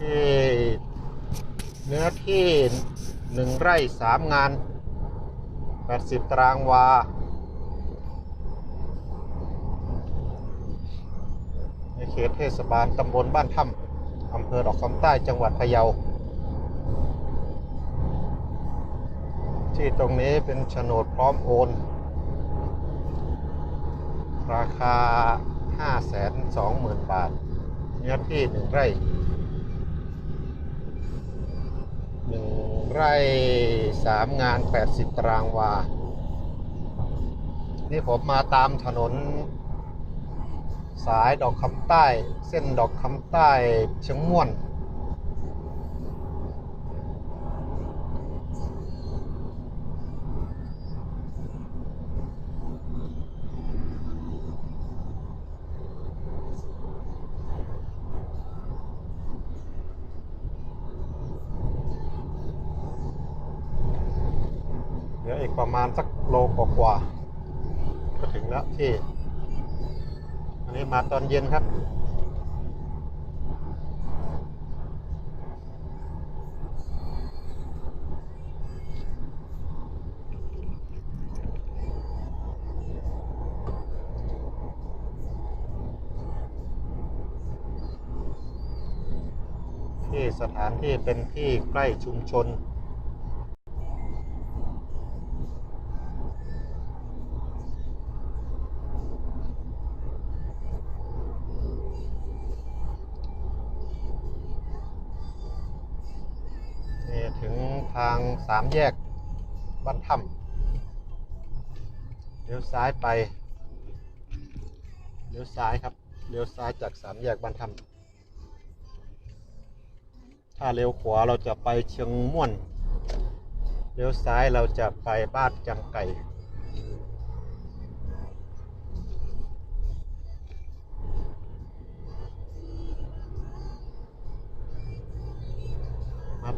ที่เนื้อที่หนึ่งไร่สามงาน 80 ตารางวา ในเขตเทศบาลตำบลบ้านถ้ำอำเภอดอกคำใต้จังหวัดพะเยา ที่ตรงนี้เป็นโฉนดพร้อมโอน ราคา 520,000 บาท เนื้อที่หนึ่งไร่ หนึ่งไร่สามงาน80ตารางวา นี่ผมมาตามถนน สายดอกคำใต้ เส้นดอกคำใต้เชียงม่วน ลืออีกประมาณสักโลกว่าๆก็ถึงแล้วที่ อันนี้มาตอนเย็นครับ ที่สถานที่เป็นที่ใกล้ชุมชนถึง ทางสามแยกบ้านถ้ำเลี้ยวซ้ายไป เลี้ยวซ้ายครับ เลี้ยวซ้ายจากสามแยกบ้านถ้ำถ้าเลี้ยวขวาเราจะไปเชียงม่วน เลี้ยวซ้ายเราจะไปบ้านจังไก่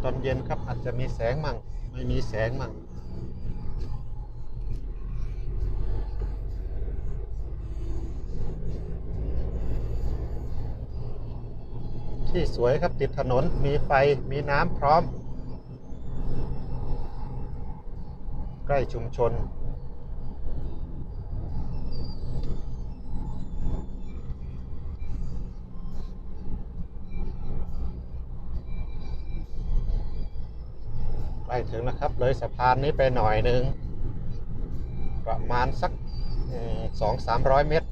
ตอนเย็นครับอาจจะมีแสงมั่ง ไม่มีแสงมั่งที่สวยครับติดถนนมีไฟมีน้ำพร้อม ใกล้ชุมชน ใกล้ถึงแล้วครับ เลยสะพานนี้ไปหน่อยหนึ่งประมาณสักสองสามร้อยเมตร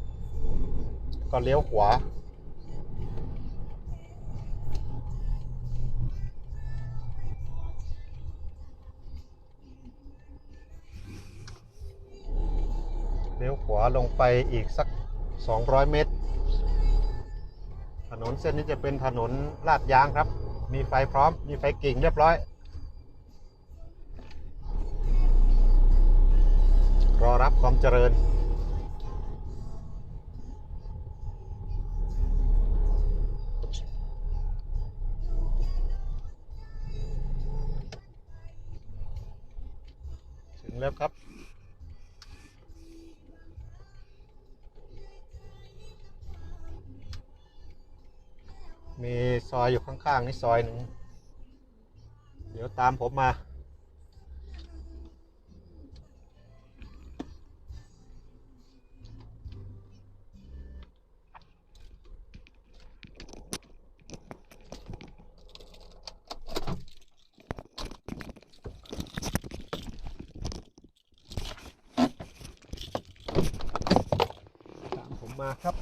ก็เลี้ยวขวาเลี้ยวขวาลงไปอีกสัก 200 เมตร ถนนเส้นนี้จะเป็นถนนลาดยางครับ มีไฟพร้อม มีไฟกิ่งเรียบร้อย รอรับความเจริญ ถึงแล้วครับมีซอยอยู่ข้างๆนี่ซอยหนึ่ง เดี๋ยวตามผมมา มาครับ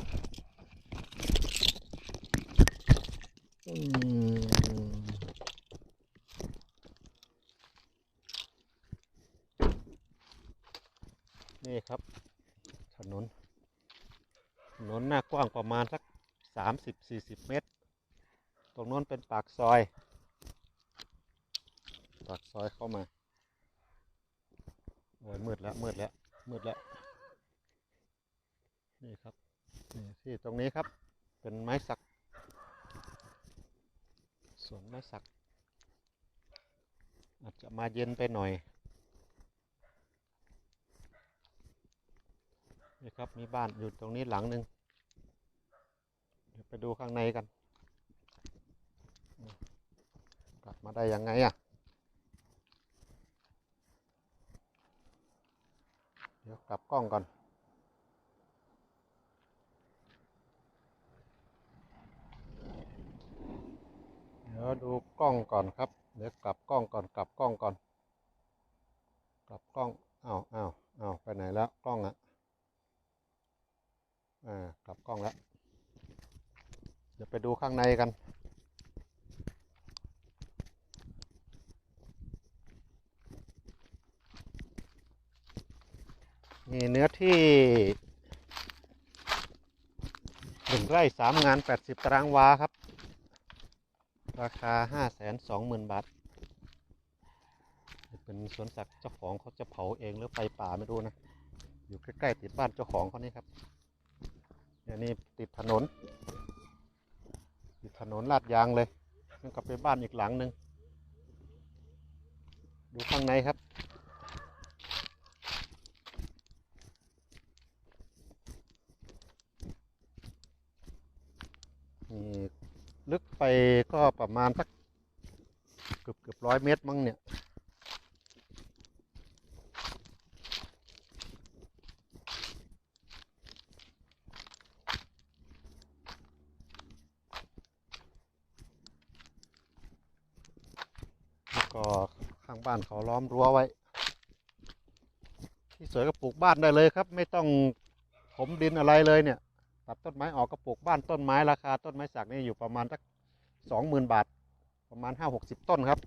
นี่ครับถนนถนนหน้ากว้างประมาณสักสามสิบสี่สิบเมตร ตรงโน้นเป็นปากซอย ปากซอยเข้ามาโอ้ยมืดแล้วมืดแล้วมืดแล้วนี่ครับ นี่ที่ตรงนี้ครับเป็นไม้สักสวนไม้สัก อาจจะมาเย็นไปหน่อยนี่ครับมีบ้านอยู่ตรงนี้หลังหนึ่งเดี๋ยวไปดูข้างในกัน กลับมาได้ยังไงอะเดี๋ยวกลับกล้องก่อน เดูกล้องก่อนครับ เดี๋ยวกลับกล้องก่อนกลับกล้องก่อน กลับกล้องอ้าวอ้าวอ้าวไปไหนแล้วกล้องอะอ่ากลับกล้องแล้วเดี๋ยวไปดูข้างในกันมีเนื้อที่หนึ่งไร่สามงานแปดสิบตารางวาครับ ราคา 5 2 0 0 0 0 บาท เป็นสวนสัตว์เจ้าของเขาจะเผาเองหรือไปป่าไม่รู้นะ อยู่ใกล้ๆติดบ้านเจ้าของเขานี่ครับเนี่ยนี่ติดถนน ติดถนนลาดยางเลยนั่นก็เป็นบ้านอีกหลังหนึ่งดูข้างในครับ นี่ลึก ไปก็ประมาณสักเกือบเกือบร้อยเมตรมั้งเนี่ย แล้วก็ข้างบ้านเขาล้อมรั้วไว้ ที่สวยก็ปลูกบ้านได้เลยครับ ไม่ต้องถมดินอะไรเลยเนี่ย ตัดต้นไม้ออกก็ปลูกบ้านต้นไม้ราคาต้นไม้สักนี่อยู่ประมาณสัก สองหมื่นบาท ประมาณห้าหกสิบต้นครับ